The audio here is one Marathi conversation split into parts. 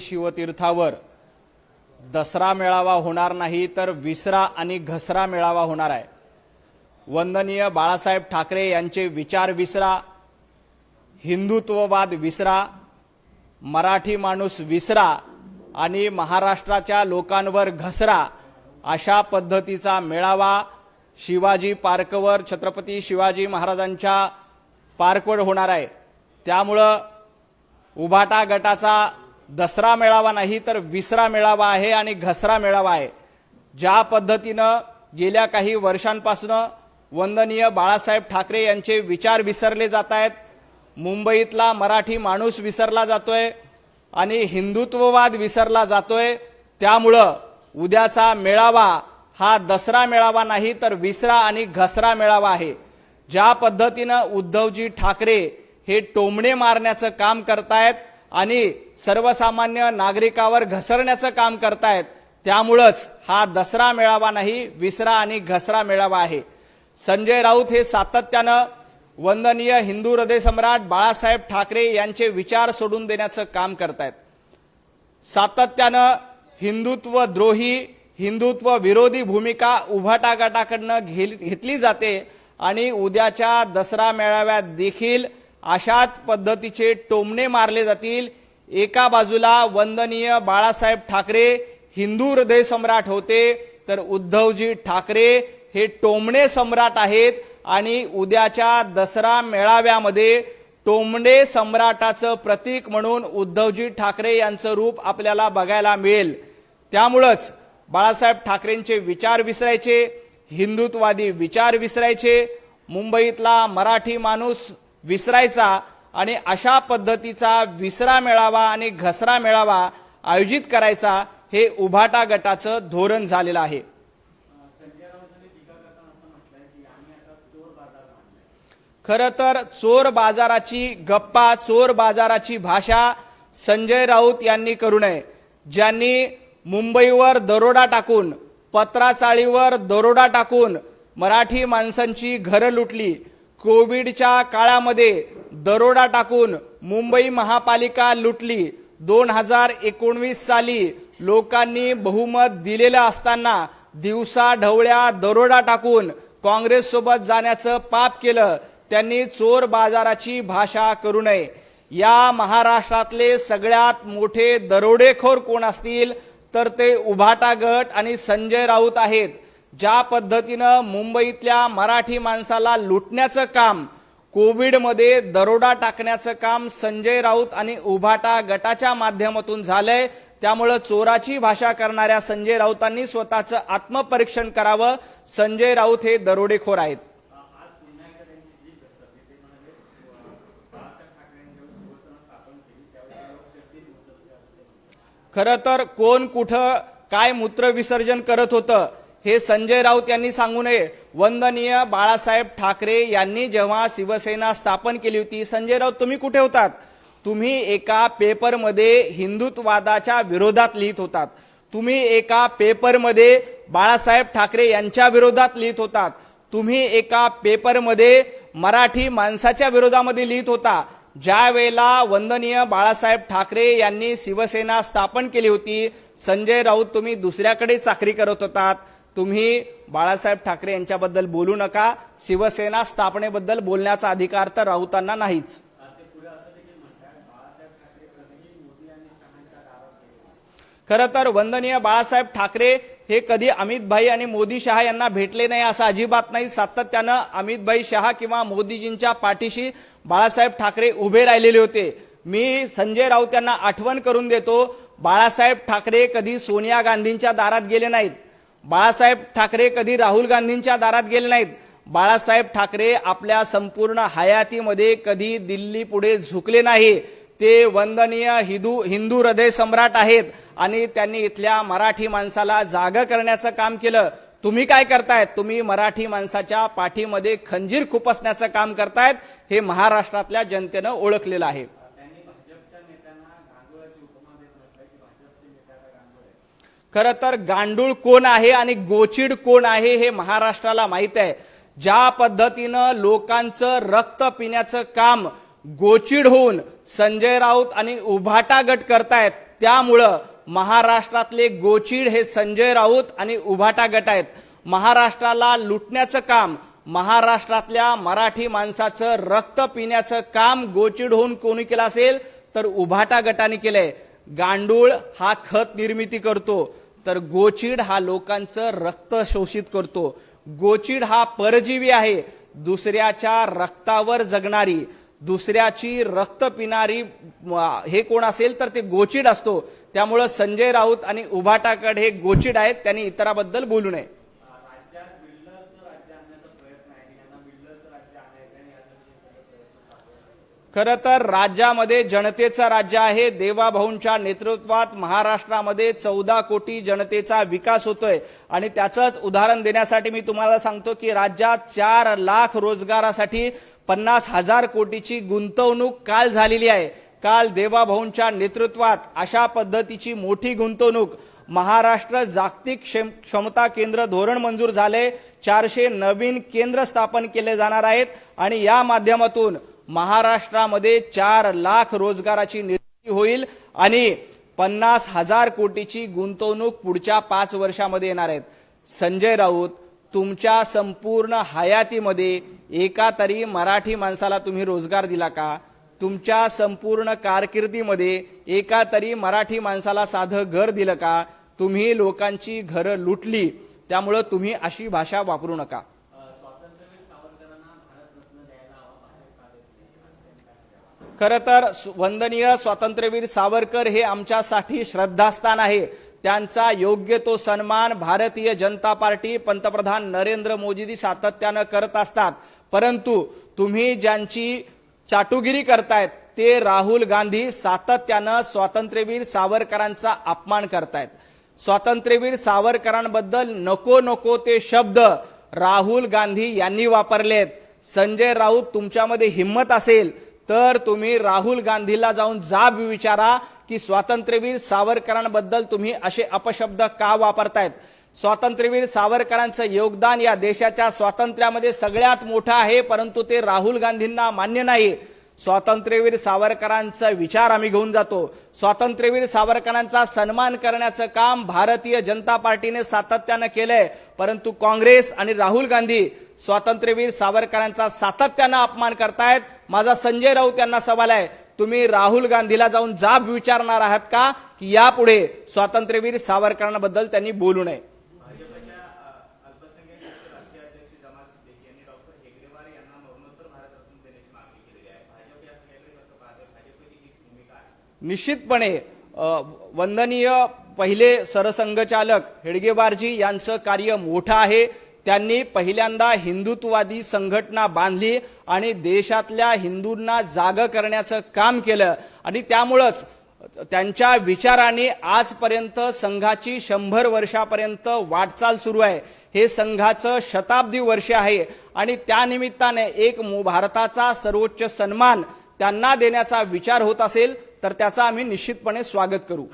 शिवतीर्थावर. दसरा मेळावा होणार नाही तर विसरा आणि घसरा मेळावा होणार आहे. वंदनीय बाळासाहेब ठाकरे यांचे विचार विसरा हिंदुत्ववाद विसरा मराठी माणूस विसरा आणि महाराष्ट्राच्या लोकांवर घसरा अशा पद्धतीचा मेळावा शिवाजी पार्कवर छत्रपती शिवाजी महाराजांच्या पार्कवर होणार आहे. त्यामुळं उभाटा गटाचा दसरा मेळावा नाही तर विसरा मेळावा आहे आणि घसरा मेळावा आहे. ज्या पद्धतीनं गेल्या काही वर्षांपासून वंदनीय बाळासाहेब ठाकरे यांचे विचार विसरले जात आहेत मुंबईतला मराठी माणूस विसरला जातोय आणि हिंदुत्ववाद विसरला जातोय त्यामुळं उद्याचा मेळावा हा दसरा मेळावा नाही तर विसरा आणि घसरा मेळावा आहे. ज्या पद्धतीनं उद्धवजी ठाकरे हे टोमणे मारण्याचं काम करतायत आणि सर्वसामान्य नागरिकावर घसरण्याचं काम करतायत. त्यामुळंच हा दसरा मेळावा नाही विसरा आणि घसरा मेळावा आहे. संजय राऊत हे सातत्यानं वंदनीय हिंदू हृदय सम्राट बाळासाहेब ठाकरे यांचे विचार सोडून देण्याचं काम करतायत. सातत्यानं हिंदुत्व द्रोही हिंदुत्व विरोधी भूमिका उभटागटाकडनं घे- घेतली जाते आणि उद्याच्या दसरा मेळाव्यात देखील अशाच पद्धतीचे टोमणे मारले जातील. एका बाजूला वंदनीय बाळासाहेब ठाकरे हिंदू हृदय सम्राट होते तर उद्धवजी ठाकरे हे टोमणे सम्राट आहेत आणि उद्याच्या दसरा मेळाव्यामध्ये टोमणे सम्राटाचं प्रतीक म्हणून उद्धवजी ठाकरे यांचं रूप आपल्याला बघायला मिळेल. त्यामुळंच बाळासाहेब ठाकरेंचे विचार विसरायचे हिंदुत्ववादी विचार विसरायचे. मुंबईतला मराठी माणूस विसरायचा आणि अशा पद्धतीचा विसरा मेळावा आणि घसरा मेळावा आयोजित करायचा हे उभाटा गटाचं धोरण झालेलं आहे. खरं तर चोर बाजाराची गप्पा चोर बाजाराची भाषा संजय राऊत यांनी करू नये. ज्यांनी मुंबईवर दरोडा टाकून पत्राचाळीवर दरोडा टाकून मराठी माणसांची घरं लुटली कोविडच्या काळामध्ये दरोडा टाकून मुंबई महापालिका लुटली. दोन हजार एकोणवीस साली लोकांनी बहुमत दिलेलं असताना दिवसा ढवळ्या दरोडा टाकून काँग्रेस सोबत जाण्याचं पाप केलं. त्यांनी चोर बाजाराची भाषा करू नये. या महाराष्ट्रातले सगळ्यात मोठे दरोडेखोर कोण असतील? तर ते उभाटा गट आणि संजय राऊत आहेत. ज्या पद्धतीनं मुंबईतल्या मराठी माणसाला लुटण्याचं काम कोविडमध्ये दरोडा टाकण्याचं काम संजय राऊत आणि उभाटा गटाच्या माध्यमातून झालंय त्यामुळं चोराची भाषा करणाऱ्या संजय राऊतांनी स्वतःचं आत्मपरीक्षण करावं. संजय राऊत हे दरोडेखोर आहेत. खरं तर कोण कुठं काय मूत्र विसर्जन करत होतं हे संजय राऊत यांनी सांगू नये. वंदनीय बाळासाहेब ठाकरे यांनी जेव्हा शिवसेना स्थापन केली होती संजय राऊत तुम्ही कुठे होतात? तुम्ही एका पेपरमध्ये हिंदुत्ववादाच्या विरोधात लिहित होतात. तुम्ही एका पेपरमध्ये बाळासाहेब ठाकरे यांच्या विरोधात लिहित होतात. तुम्ही एका पेपरमध्ये मराठी माणसाच्या विरोधामध्ये लिहित होता. ज्या वेळेला वंदनीय बाळासाहेब ठाकरे यांनी शिवसेना स्थापन केली होती संजय राऊत तुम्ही दुसऱ्याकडे चाकरी करत होतात. तुम्ही बाळासाहेब ठाकरे यांच्याबद्दल बोलू नका. शिवसेना स्थापनेबद्दल बोलण्याचा अधिकार तर राऊतांना नाहीच. खरं तर वंदनीय बाळासाहेब ठाकरे हे कधी अमित भाई आणि मोदी शहा यांना भेटले नाही असं अजिबात नाही. सातत्यानं अमित भाई शहा किंवा मोदीजींच्या पाठीशी बाळासाहेब ठाकरे उभे राहिलेले होते. मी संजय राऊत यांना आठवण करून देतो बाळासाहेब ठाकरे कधी सोनिया गांधींच्या दारात गेले नाहीत. बाळासाहेब ठाकरे कधी राहुल गांधींच्या दारात गेले नाहीत. बाळासाहेब ठाकरे आपल्या संपूर्ण हयातीमध्ये कधी दिल्ली पुढे झुकले नाही. ते वंदनीय हिंदू हिंदू हृदय सम्राट आहेत आणि त्यांनी इथल्या मराठी माणसाला जाग करण्याचं काम केलं. तुम्ही काय करतायत? तुम्ही मराठी माणसाच्या पाठीमध्ये खंजीर खुपसण्याचं काम करतायत हे महाराष्ट्रातल्या जनतेनं ओळखलेलं आहे. खरं तर गांडूळ कोण आहे आणि गोचिड कोण आहे हे महाराष्ट्राला माहीत आहे. ज्या पद्धतीनं लोकांचं रक्त पिण्याचं काम गोचिड होऊन संजय राऊत आणि उभाटा गट करतायत त्यामुळं महाराष्ट्रातले गोचिड हे संजय राऊत आणि उभाटा गट आहेत. महाराष्ट्राला लुटण्याचं काम महाराष्ट्रातल्या मराठी माणसाचं रक्त पिण्याचं काम गोचिड होऊन कोणी केलं असेल तर उभाटा गटाने केलंय. गांडूळ हा खत निर्मिती करतो. तर गोचिड हा लोकांचं रक्त शोषित करतो. गोचिड हा परजीवी आहे. दुसऱ्याच्या रक्तावर जगणारी दुसऱ्याची रक्त पिणारी हे कोण असेल तर ते गोचिड असतो. त्यामुळं संजय राऊत आणि उभाटाकड हे गोचिड आहेत. त्यांनी इतराबद्दल बोलू नये. खरं तर राज्यामध्ये जनतेचं राज्य आहे. देवाभाऊंच्या नेतृत्वात महाराष्ट्रामध्ये चौदा कोटी जनतेचा विकास होतोय. आणि त्याचंच उदाहरण देण्यासाठी मी तुम्हाला सांगतो की राज्यात चार लाख रोजगारासाठी पन्नास हजार कोटीची गुंतवणूक काल झालेली आहे. काल देवाभाऊंच्या नेतृत्वात अशा पद्धतीची मोठी गुंतवणूक महाराष्ट्र जागतिक क्षम क्षमता केंद्र धोरण मंजूर झाले. चारशे नवीन केंद्र स्थापन केले जाणार आहेत. आणि या माध्यमातून महाराष्ट्रामध्ये चार लाख रोजगाराची निर्मिती होईल आणि पन्नास हजार कोटीची गुंतवणूक पुढच्या पाच वर्षामध्ये येणार आहेत. संजय राऊत तुमच्या संपूर्ण हयातीमध्ये एका तरी मराठी माणसाला तुम्ही रोजगार दिला का? तुमच्या संपूर्ण कारकिर्दीमध्ये एका तरी मराठी माणसाला साधं घर दिलं का? तुम्ही लोकांची घरं लुटली त्यामुळं तुम्ही अशी भाषा वापरू नका. खरं तर वंदनीय स्वातंत्र्यवीर सावरकर हे आमच्यासाठी श्रद्धास्थान आहे. त्यांचा योग्य तो सन्मान भारतीय जनता पार्टी पंतप्रधान नरेंद्र मोदीजी सातत्यानं करत असतात. परंतु तुम्ही ज्यांची चाटुगिरी करतायत ते राहुल गांधी सातत्यानं स्वातंत्र्यवीर सावरकरांचा अपमान करतायत. स्वातंत्र्यवीर सावरकरांबद्दल नको नको ते शब्द राहुल गांधी यांनी वापरलेत. संजय राऊत तुमच्यामध्ये हिंमत असेल तर तुम्ही राहुल गांधीला जाऊन जाब विचारा की स्वातंत्र्यवीर सावरकरांबद्दल तुम्ही असे अपशब्द का वापरतायत? स्वातंत्र्यवीर सावरकरांचं योगदान या देशाच्या स्वातंत्र्यामध्ये सगळ्यात मोठं आहे परंतु ते राहुल गांधींना मान्य नाही. स्वातंत्र्यवीर सावरकरांचा विचार आम्ही घेऊन जातो. स्वातंत्र्यवीर सावरकरांचा सन्मान करण्याचं काम भारतीय जनता पार्टीने सातत्यानं केलंय. परंतु काँग्रेस आणि राहुल गांधी स्वातंत्र्यवीर सावरकरांचा सातत्यानं अपमान करतायत. माझा संजय राऊत यांना सवाल आहे तुम्ही राहुल गांधीला जाऊन जाब विचारणार आहात का? की यापुढे स्वातंत्र्यवीर सावरकरांबद्दल त्यांनी बोलू नये. निश्चितपणे वंदनीय पहिले सरसंघचालक हेडगेबारजी यांचं कार्य मोठं आहे. त्यांनी पहिल्यांदा हिंदुत्ववादी संघटना बांधली आणि देशातल्या हिंदूंना जाग करण्याचं काम केलं. आणि त्यामुळंच त्यांच्या विचाराने आजपर्यंत संघाची शंभर वर्षापर्यंत वाटचाल सुरू आहे. हे संघाचं शताब्दी वर्ष आहे आणि त्यानिमित्ताने एक भारताचा सर्वोच्च सन्मान त्यांना देण्याचा विचार होत असेल. तर त्याचा आम्ही निश्चितपणे स्वागत करू.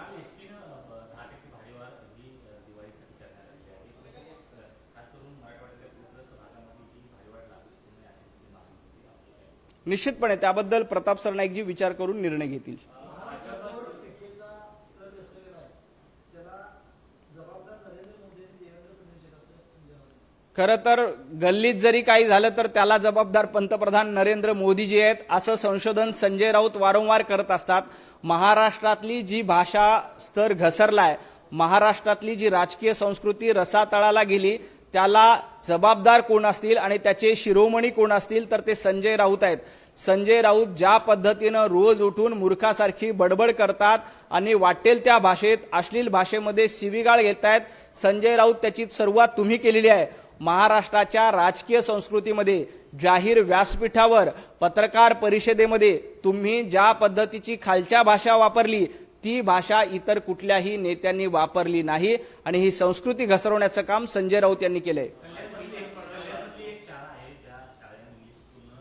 निश्चितपणे त्याबद्दल प्रताप सरनाईकजी विचार करून निर्णय घेतील. खरं तर गल्लीत जरी काही झालं तर त्याला जबाबदार पंतप्रधान नरेंद्र मोदीजी आहेत असं संशोधन संजय राऊत वारंवार करत असतात. महाराष्ट्रातली जी भाषा स्तर घसरलाय महाराष्ट्रातली जी राजकीय संस्कृती रसातळाला गेली त्याला जबाबदार कोण असतील आणि त्याचे शिरोमणी कोण असतील तर ते संजय राऊत आहेत. संजय राऊत ज्या पद्धतीनं रोज उठून मूर्खासारखी बडबड करतात आणि वाटेल त्या भाषेत अश्लील भाषेमध्ये शिवीगाळ घेत आहेत संजय राऊत त्याची सुरुवात तुम्ही केलेली आहे. महाराष्ट्राच्या राजकीय संस्कृतीमध्ये जाहीर व्यासपीठावर पत्रकार परिषदेमध्ये तुम्ही ज्या पद्धतीची खालच्या भाषा वापरली ती भाषा इतर कुठल्याही नेत्यांनी वापरली नाही. आणि ही संस्कृती घसरवण्याचं काम संजय राऊत यांनी केलंय कल्याणातली एक शाळा आहे ज्या शाळेने वीज पूर्ण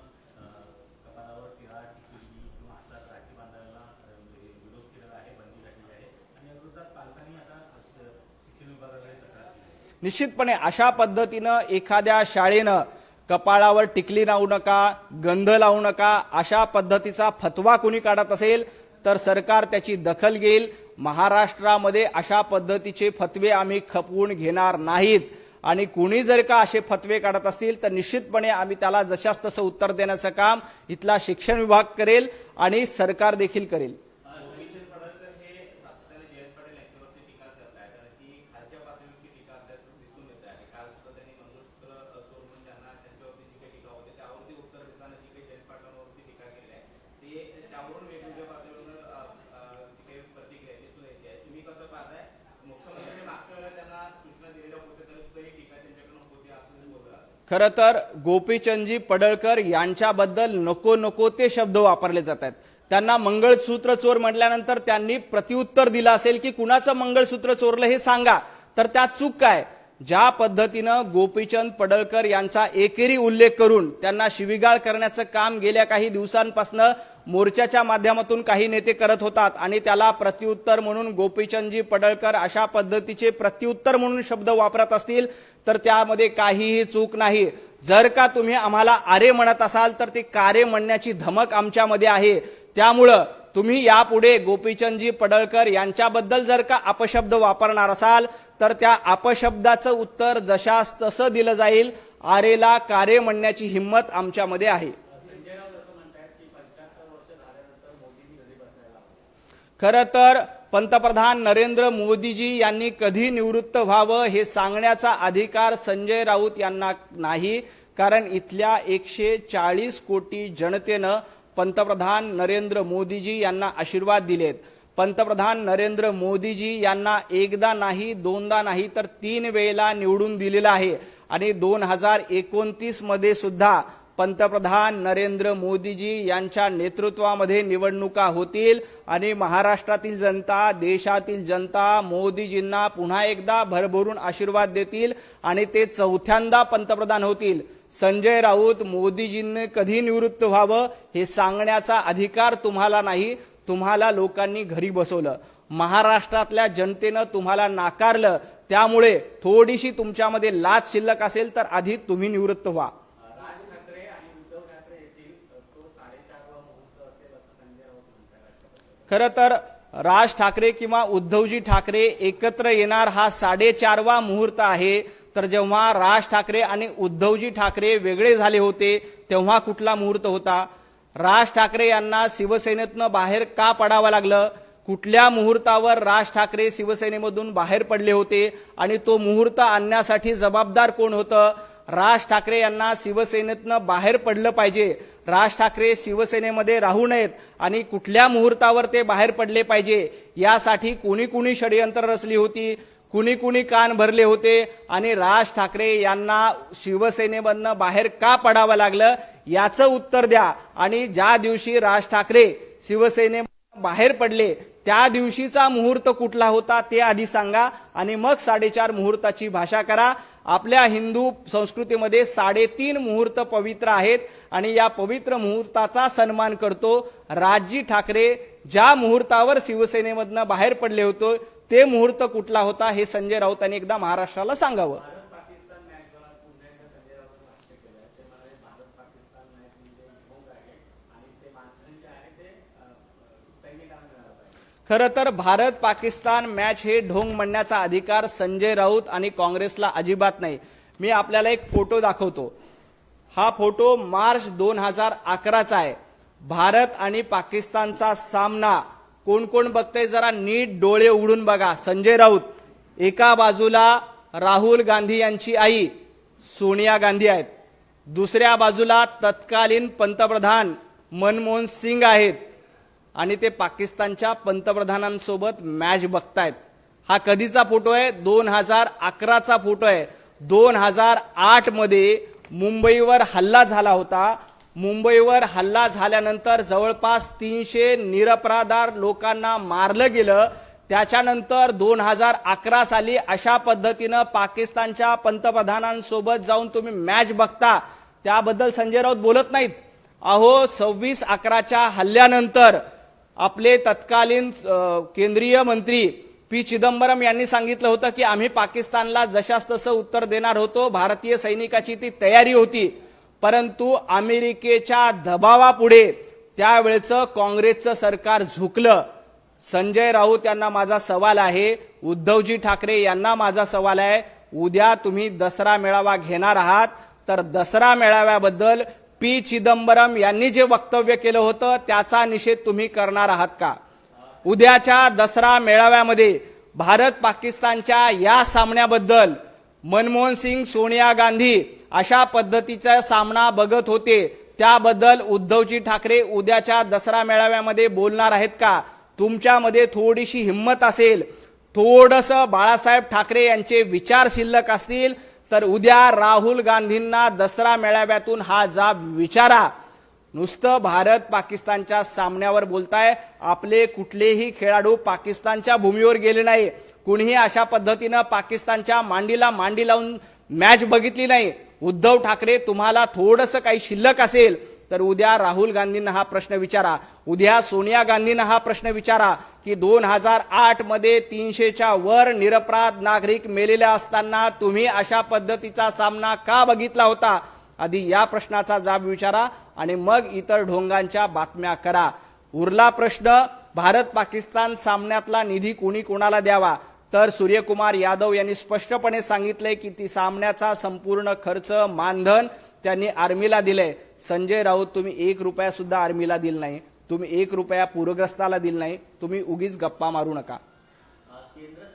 कपाळावर टिळा टिकली किंवा हातात राखी बांधायला अ, म्हणजे विरोध केलेला आहे बंदी घातलेली आहे आणि या विरोधात पालकांनी आता श- शिक्षण विभागाकडे तक्रार केली आहे निश्चितपणे अशा पद्धतीनं एखाद्या शाळेनं कपाळावर टिकली लावू नका गंध लावू नका अशा पद्धतीचा फतवा कुणी काढत असेल तर सरकार त्याची दखल घेईल. महाराष्ट्रामध्ये अशा पद्धतीचे फतवे आम्ही खपवून घेणार नाहीत. आणि कुणी जर का असे फतवे काढत असतील तर निश्चितपणे आम्ही त्याला जशास तसं उत्तर देण्याचं काम इथला शिक्षण विभाग करेल आणि सरकार देखील करेल समीक्षण पडळकर हे सातत्याने जयंत पाटील यांच्यावरती टीका करतायत आणि ती खालच्या पातळीवरची टीका असल्याचं दिसून येत आहे काल सुद्धा त्यांनी मंगळसूत्र अ, चोर म्हणून ज्यांना त्यांच्यावरती जी काही टीका होती त्यावरती उत्तर देताना जी काही जयंत पाटलांवरती टीका केली आहे ते त्यावरून वेगवेगळ्या पातळीवर अ, अ, जी काही प्रतिक्रिया आहे दिसून येते आहे तुम्ही कसं पाहताय मुख्यमंत्र्यांनी मागच्या वेळेला त्यांना सूचना दिलेल्या होत्या तरी सुद्धा ही टीका त्यांच्याकडून होती असं बोललं जातं. खरं तर गोपीचंदजी पडळकर यांच्याबद्दल नको नको ते शब्द वापरले जात आहेत. त्यांना मंगळसूत्र चोर म्हटल्यानंतर त्यांनी प्रत्युत्तर दिलं असेल की कुणाचं मंगळसूत्र चोरलं हे सांगा. तर त्यात चूक काय? ज्या पद्धतीनं गोपीचंद पडळकर यांचा एकेरी उल्लेख करून त्यांना शिविगाळ करण्याचं काम गेल्या काही दिवसांपासून मोर्चाच्या माध्यमातून काही नेते करत होतात आणि त्याला प्रत्युत्तर म्हणून गोपीचंदजी पडळकर अशा पद्धतीचे प्रत्युत्तर म्हणून शब्द वापरत असतील तर त्यामध्ये काहीही चूक नाही. जर का तुम्ही आम्हाला आरे म्हणत असाल तर ते कारे म्हणण्याची धमक आमच्यामध्ये आहे. त्यामुळं तुम्ही यापुढे गोपीचंदजी पडळकर यांच्याबद्दल जर का अपशब्द वापरणार असाल तर त्या अपशब्दाचं उत्तर जशास तसं दिलं जाईल. आरेला कारे म्हणण्याची हिंमत आमच्यामध्ये आहे. खरं तर पंतप्रधान नरेंद्र मोदीजी यांनी कधी निवृत्त व्हावं हे सांगण्याचा अधिकार संजय राऊत यांना नाही कारण इथल्या एकशे चाळीस कोटी जनतेनं पंतप्रधान नरेंद्र मोदीजी यांना आशीर्वाद दिलेत. पंतप्रधान नरेंद्र मोदीजी यांना एकदा नाही दोनदा नाही तर तीन वेळेला निवडून दिलेलं आहे. आणि दोन हजार एकोणतीसमध्ये सुद्धा पंतप्रधान नरेंद्र मोदीजी यांच्या नेतृत्वामध्ये निवडणुका होतील. आणि महाराष्ट्रातील जनता देशातील जनता मोदीजींना पुन्हा एकदा भरभरून आशीर्वाद देतील. आणि ते चौथ्यांदा पंतप्रधान होतील. संजय राऊत मोदीजींनी कधी निवृत्त व्हावं हे सांगण्याचा अधिकार तुम्हाला नाही. तुम्हाला लोकांनी घरी बसवलं. महाराष्ट्रातल्या जनतेनं तुम्हाला नाकारलं. त्यामुळे थोडीशी तुमच्यामध्ये लाच शिल्लक असेल तर आधी तुम्ही निवृत्त व्हा. खरं तर राज ठाकरे किंवा उद्धवजी ठाकरे एकत्र येणार हा साडेचारवा मुहूर्त आहे. तर जेव्हा राज ठाकरे आणि उद्धवजी ठाकरे वेगळे झाले होते तेव्हा कुठला मुहूर्त होता? राज ठाकरे यांना शिवसेनेतनं बाहेर का पडावं लागलं? कुठल्या मुहूर्तावर राज ठाकरे शिवसेनेमधून बाहेर पडले होते? आणि तो मुहूर्त आणण्यासाठी जबाबदार कोण होतं? राज ठाकरे यांना शिवसेनेतनं बाहेर पडलं पाहिजे. राज ठाकरे शिवसेनेमध्ये राहू नयेत. आणि कुठल्या मुहूर्तावर ते बाहेर पडले पाहिजे? यासाठी कोणी कोणी षडयंत्र रचली होती? कुणी कुणी कान भरले होते आणि राज ठाकरे यांना शिवसेनेमधनं बाहेर का पडावं लागलं याचं उत्तर द्या. आणि ज्या दिवशी राज ठाकरे शिवसेने बाहेर पडले त्या दिवशीचा मुहूर्त कुठला होता ते आधी सांगा आणि मग साडेचार मुहूर्ताची भाषा करा. आपल्या हिंदू संस्कृतीमध्ये साडेतीन मुहूर्त पवित्र आहेत आणि या पवित्र मुहूर्ताचा सन्मान करतो. राजजी ठाकरे ज्या मुहूर्तावर शिवसेनेमधनं बाहेर पडले होते ते मुहूर्त कुठला होता हे संजय राऊतांनी एकदा महाराष्ट्राला सांगावं. खरं तर भारत पाकिस्तान मॅच हे ढोंग म्हणण्याचा अधिकार संजय राऊत आणि काँग्रेसला अजिबात नाही. मी आपल्याला एक फोटो दाखवतो. हा फोटो मार्च दोन हजार अकराचा आहे. भारत आणि पाकिस्तानचा सामना कोण कोण बघतंय जरा नीट डोळे उघडून बघा. संजय राऊत एका बाजूला राहुल गांधी यांची आई सोनिया गांधी आहेत. दुसऱ्या बाजूला तत्कालीन पंतप्रधान मनमोहन सिंग आहेत. आणि ते पाकिस्तानच्या पंतप्रधानांसोबत मॅच बघतायत. हा कधीचा फोटो आहे? दोन हजार अकराचा फोटो आहे. दोन हजार आठमध्ये मुंबईवर हल्ला झाला होता. मुंबईवर हल्ला झाल्यानंतर जवळपास तीनशे निरपराधार लोकांना मारलं गेलं. त्याच्यानंतर दोन हजार अकरा साली अशा पद्धतीनं पाकिस्तानच्या पंतप्रधानांसोबत जाऊन तुम्ही मॅच बघता. त्याबद्दल संजय राऊत बोलत नाहीत. अहो सव्वीस अकराच्या हल्ल्यानंतर आपले तत्कालीन केंद्रीय मंत्री पी चिदंबरम यांनी सांगितलं होतं की आम्ही पाकिस्तानला जशास तसं उत्तर देणार होतो. भारतीय सैनिकाची ती तयारी होती. परंतु अमेरिकेच्या दबावापुढे त्यावेळेचं काँग्रेसचं सरकार झुकलं. संजय राऊत यांना माझा सवाल आहे उद्धवजी ठाकरे यांना माझा सवाल आहे उद्या तुम्ही दसरा मेळावा घेणार आहात तर दसरा मेळाव्याबद्दल पी चिदंबरम यांनी जे वक्तव्य केलं होतं त्याचा निषेध तुम्ही करणार आहात का? उद्याच्या दसरा मेळाव्यामध्ये भारत पाकिस्तानच्या या सामन्याबद्दल मनमोहन सिंग सोनिया गांधी अशा पद्धतीचा सामना बघत होते. त्याबद्दल उद्धवजी ठाकरे उद्याच्या दसरा मेळाव्यामध्ये बोलणार आहेत का? तुमच्यामध्ये थोडीशी हिंमत असेल. थोडस बाळासाहेब ठाकरे यांचे विचार शिल्लक असतील तर उद्या राहुल गांधींना दसरा मेळाव्यातून हा जाब विचारा. नुसतं भारत पाकिस्तानच्या सामन्यावर बोलताय. आपले कुठलेही खेळाडू पाकिस्तानच्या भूमीवर गेले नाही. कुणीही अशा पद्धतीनं पाकिस्तानच्या मांडीला मांडी लावून मॅच बघितली नाही. उद्धव ठाकरे तुम्हाला थोडंसं काही शिल्लक असेल तर उद्या राहुल गांधींना हा प्रश्न विचारा. उद्या सोनिया गांधींना हा प्रश्न विचारा की दोन हजार आठमध्ये तीनशेच्या वर निरपराध नागरिक मेलेले असताना तुम्ही अशा पद्धतीचा सामना का बघितला होता? आधी या प्रश्नाचा जाब विचारा आणि मग इतर ढोंगांच्या बातम्या करा. उरला प्रश्न भारत पाकिस्तान सामन्यातला निधी कोणी कोणाला द्यावा? तर सूर्यकुमार यादव यांनी स्पष्टपणे सांगितलंय की ती सामन्याचा संपूर्ण खर्च मानधन त्यांनी आर्मीला दिलंय. संजय राऊत तुम्ही एक रुपया सुद्धा आर्मीला दिला नाही. तुम्ही एक रुपया पूरग्रस्ताला दिला नाही. तुम्ही उगीच गप्पा मारू नका. सांगितलं.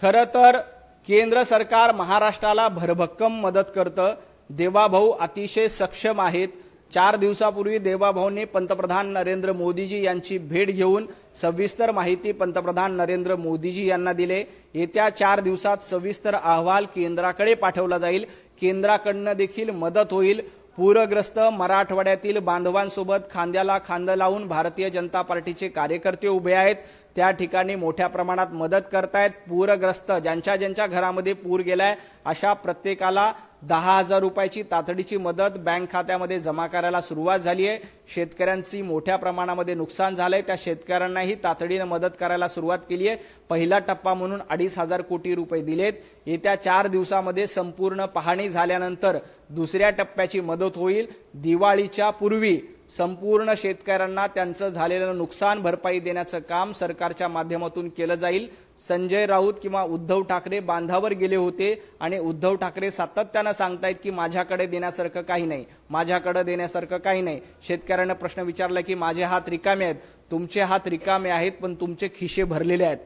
खरं तर केंद्र सरकार महाराष्ट्राला भरभक्कम मदत करतं. देवाभाऊ अतिशय सक्षम आहेत. चार दिवसापूर्वी देवाभाऊंनी पंतप्रधान नरेंद्र मोदीजी यांची भेट घेऊन सविस्तर माहिती पंतप्रधान नरेंद्र मोदीजी यांना दिले. येत्या चार दिवसात सविस्तर अहवाल केंद्राकडे पाठवला जाईल. केंद्राकडनं देखील मदत होईल. पूरग्रस्त मराठवाड्यातील बांधवांसोबत खांद्याला खांदा लावून भारतीय जनता पार्टीचे कार्यकर्ते उभे आहेत. त्या ठिकाणी मोठ्या प्रमाणात मदत करतायत. पूरग्रस्त ज्यांच्या ज्यांच्या घरामध्ये पूर गेलाय अशा प्रत्येकाला दहा हजार रुपयाची तातडीची मदत बँक खात्यामध्ये जमा करायला सुरुवात झाली आहे. शेतकऱ्यांची मोठ्या प्रमाणामध्ये नुकसान झालंय. त्या शेतकऱ्यांनाही तातडीनं मदत करायला सुरुवात केली आहे. पहिला टप्पा म्हणून अडीच हजार कोटी रुपये दिलेत. येत्या चार दिवसामध्ये संपूर्ण पाहणी झाल्यानंतर दुसऱ्या टप्प्याची मदत होईल. दिवाळीच्या पूर्वी संपूर्ण शेतकऱ्यांना त्यांचं झालेलं नुकसान भरपाई देण्याचं काम सरकारच्या माध्यमातून केलं जाईल. संजय राऊत किंवा उद्धव ठाकरे बांधावर गेले होते आणि उद्धव ठाकरे सातत्यानं सांगतायत की माझ्याकडे देण्यासारखं काही नाही. माझ्याकडे देण्यासारखं काही नाही. शेतकऱ्यानं प्रश्न विचारला की माझे हात रिकामे आहेत. तुमचे हात रिकामे आहेत पण तुमचे खिशे भरलेले आहेत.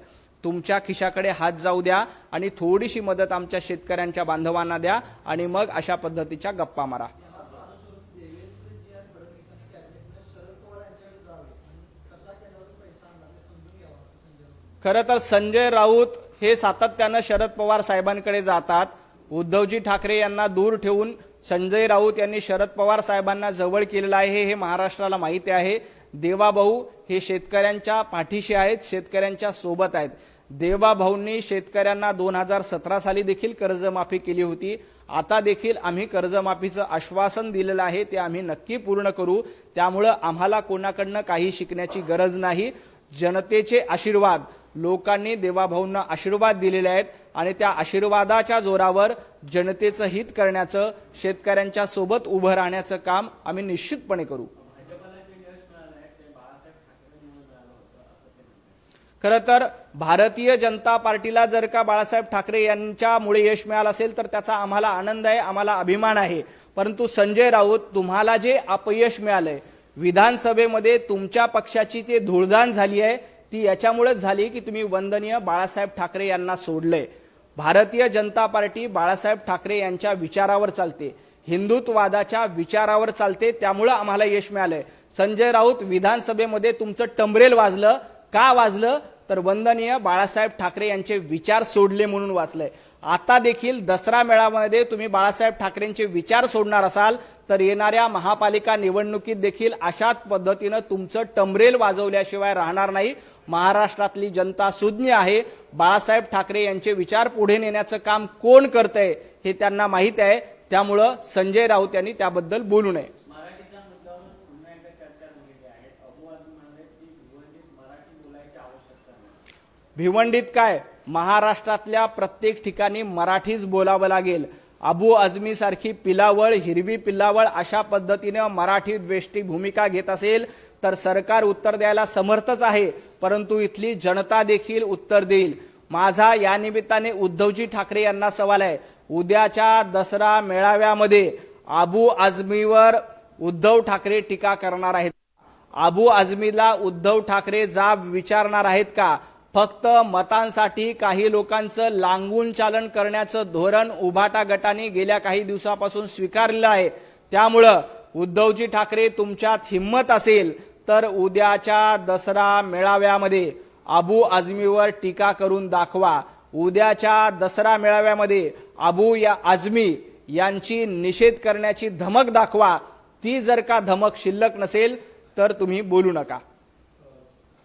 तुमच्या खिशाकडे हात जाऊ द्या आणि थोडीशी मदत आमच्या शेतकऱ्यांच्या बांधवांना द्या आणि मग अशा पद्धतीच्या गप्पा मारा. खरं तर संजय राऊत हे सातत्यानं शरद पवार साहेबांकडे जातात. उद्धवजी ठाकरे यांना दूर ठेवून संजय राऊत यांनी शरद पवार साहेबांना जवळ केलेलं आहे हे महाराष्ट्राला माहिती आहे. देवाभाऊ हे शेतकऱ्यांच्या पाठीशी आहेत शेतकऱ्यांच्या सोबत आहेत. देवाभाऊंनी शेतकऱ्यांना दोन हजार सतरा साली देखील कर्जमाफी केली होती. आता देखील आम्ही कर्जमाफीचं आश्वासन दिलेलं आहे ते आम्ही नक्की पूर्ण करू. त्यामुळं आम्हाला कोणाकडनं काही शिकण्याची गरज नाही. जनतेचे आशीर्वाद लोकांनी देवाभाऊंना आशीर्वाद दिलेले आहेत आणि त्या आशीर्वादाच्या जोरावर जनतेचं हित करण्याचं शेतकऱ्यांच्या सोबत उभं राहण्याचं काम आम्ही निश्चितपणे करू. खरं तर भारतीय जनता पार्टीला जर का बाळासाहेब ठाकरे यांच्यामुळे यश मिळालं असेल तर त्याचा आम्हाला आनंद आहे आम्हाला अभिमान आहे. परंतु संजय राऊत तुम्हाला जे अपयश मिळालंय विधानसभेमध्ये तुमच्या पक्षाची ते धुळदान झाली आहे ती याच्यामुळेच झाली की तुम्ही वंदनीय बाळासाहेब ठाकरे यांना सोडलंय. भारतीय जनता पार्टी बाळासाहेब ठाकरे यांच्या विचारावर चालते. हिंदुत्ववादाच्या विचारावर चालते त्यामुळं आम्हाला यश मिळालंय. संजय राऊत विधानसभेमध्ये तुमचं टंबरेल वाजलं. का वाजलं? तर वंदनीय बाळासाहेब ठाकरे यांचे विचार सोडले म्हणून वाचलंय. आता देखील दसरा मेळाव्यामध्ये तुम्ही बाळासाहेब ठाकरेंचे विचार सोडणार असाल तर येणाऱ्या महापालिका निवडणुकीत देखील अशाच पद्धतीनं तुमचं टमरेल वाजवल्याशिवाय राहणार नाही. महाराष्ट्रातली जनता सुज्ञ आहे. बाळासाहेब ठाकरे यांचे विचार पुढे नेण्याचं काम कोण करतंय हे त्यांना माहीत आहे. त्यामुळं संजय राऊत यांनी त्याबद्दल बोलू नये. भिवंडीत काय? महाराष्ट्रातल्या प्रत्येक ठिकाणी मराठीच बोलावं लागेल. अबू आझमी सारखी पिलावळ हिरवी पिल्लावळ अशा पद्धतीनं मराठी द्वेष्टी भूमिका घेत असेल. तर सरकार उत्तर द्यायला समर्थच आहे परंतु इथली जनता देखील उत्तर देईल. माझा या निमित्ताने उद्धवजी ठाकरे यांना सवाल आहे. उद्याच्या दसरा मेळाव्यामध्ये अबू आझमीवर उद्धव ठाकरे टीका करणार आहेत. अबू आझमीला उद्धव ठाकरे जाब विचारणार आहेत का? फक्त मतांसाठी काही लोकांचं लांगून चालन करण्याचं धोरण उभाटा गटाने गेल्या काही दिवसापासून स्वीकारलेलं आहे. त्यामुळं उद्धवजी ठाकरे तुमच्यात हिंमत असेल तर उद्याच्या दसरा मेळाव्यामध्ये अबू आझमीवर टीका करून दाखवा. उद्याच्या दसरा मेळाव्यामध्ये अबू या आझमी यांची निषेध करण्याची धमक दाखवा. ती जर का धमक शिल्लक नसेल तर तुम्ही बोलू नका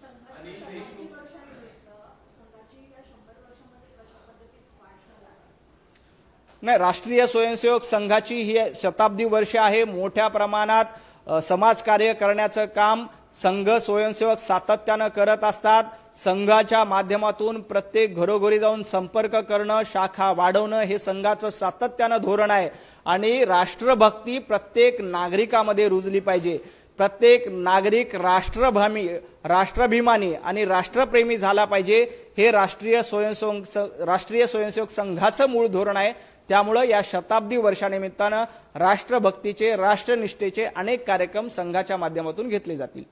संघाची शंभर वर्षानिमित्त संघाची या शंभर वर्षामध्ये कशा पद्धतीने वाढ झाला आहे नाही राष्ट्रीय स्वयंसेवक संघाची ही शताब्दी वर्ष आहे. मोठ्या प्रमाणात समाजकार्य करण्याचं काम संघ स्वयंसेवक सातत्यानं करत असतात. संघाच्या माध्यमातून प्रत्येक घरोघरी जाऊन संपर्क करणं शाखा वाढवणं हे संघाचं सातत्यानं धोरण आहे. आणि राष्ट्रभक्ती प्रत्येक नागरिकामध्ये रुजली पाहिजे. प्रत्येक नागरिक राष्ट्रभामी राष्ट्राभिमानी आणि राष्ट्रप्रेमी झाला पाहिजे. हे राष्ट्रीय स्वयंसेवक राष्ट्रीय स्वयंसेवक संघाचं मूळ धोरण आहे. त्यामुळं या शताब्दी वर्षानिमित्तानं राष्ट्रभक्तीचे राष्ट्रनिष्ठेचे अनेक कार्यक्रम संघाच्या माध्यमातून घेतले जातील.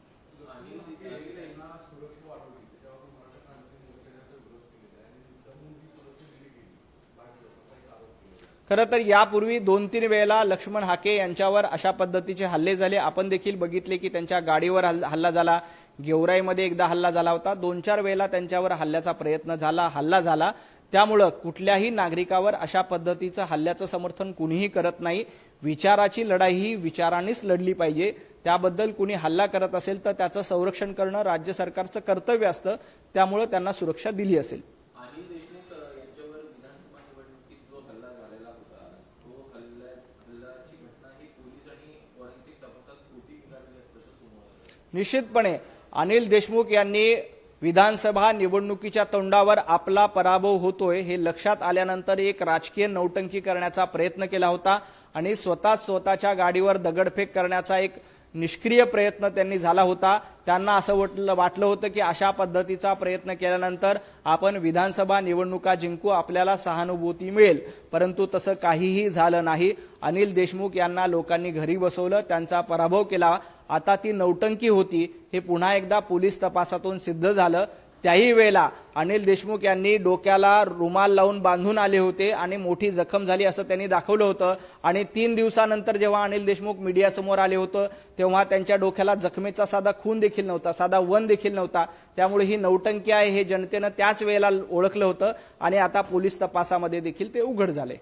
खरं तर यापूर्वी दोन तीन वेळेला लक्ष्मण हाके यांच्यावर अशा पद्धतीचे हल्ले झाले. आपण देखील बघितले की त्यांच्या गाडीवर हल्ला झाला. गेवराईमध्ये एकदा हल्ला झाला होता. दोन चार वेळेला त्यांच्यावर हल्ल्याचा प्रयत्न झाला हल्ला झाला. त्यामुळं कुठल्याही नागरिकावर अशा पद्धतीचं हल्ल्याचं समर्थन कुणीही करत नाही. विचाराची लढाई ही विचारानेच लढली पाहिजे. त्याबद्दल कुणी हल्ला करत असेल तर त्याचं संरक्षण करणं राज्य सरकारचं कर्तव्य असतं. त्यामुळं त्यांना सुरक्षा दिली असेल. निश्चितपणे अनिल देशमुख यांनी विधानसभा निवडणुकीच्या तोंडावर आपला पराभव होतोय हे लक्षात आल्यानंतर एक राजकीय नौटंकी करण्याचा प्रयत्न केला होता आणि स्वतः स्वतःच्या गाडीवर दगडफेक करण्याचा एक निष्क्रिय प्रयत्न त्यांनी झाला होता. त्यांना असं वाटलं वाटलं होतं की अशा पद्धतीचा प्रयत्न केल्यानंतर आपण विधानसभा निवडणुका जिंकू आपल्याला सहानुभूती मिळेल. परंतु तसं काहीही झालं नाही. अनिल देशमुख यांना लोकांनी घरी बसवलं त्यांचा पराभव केला. आता ती नौटंकी होती. हे पुन्हा एकदा पोलीस तपासातून सिद्ध झालं. त्याही वेळेला अनिल देशमुख यांनी डोक्याला रुमाल लावून बांधून आले होते आणि मोठी जखम झाली असं त्यांनी दाखवलं होतं. आणि तीन दिवसानंतर जेव्हा अनिल देशमुख मीडियासमोर आले होतं तेव्हा त्यांच्या डोक्याला जखमेचा साधा खून देखील नव्हता साधा वन देखील नव्हता. त्यामुळे ही नौटंकी आहे हे जनतेनं त्याच वेळेला ओळखलं होतं आणि आता पोलीस तपासामध्ये देखील ते उघड झाले.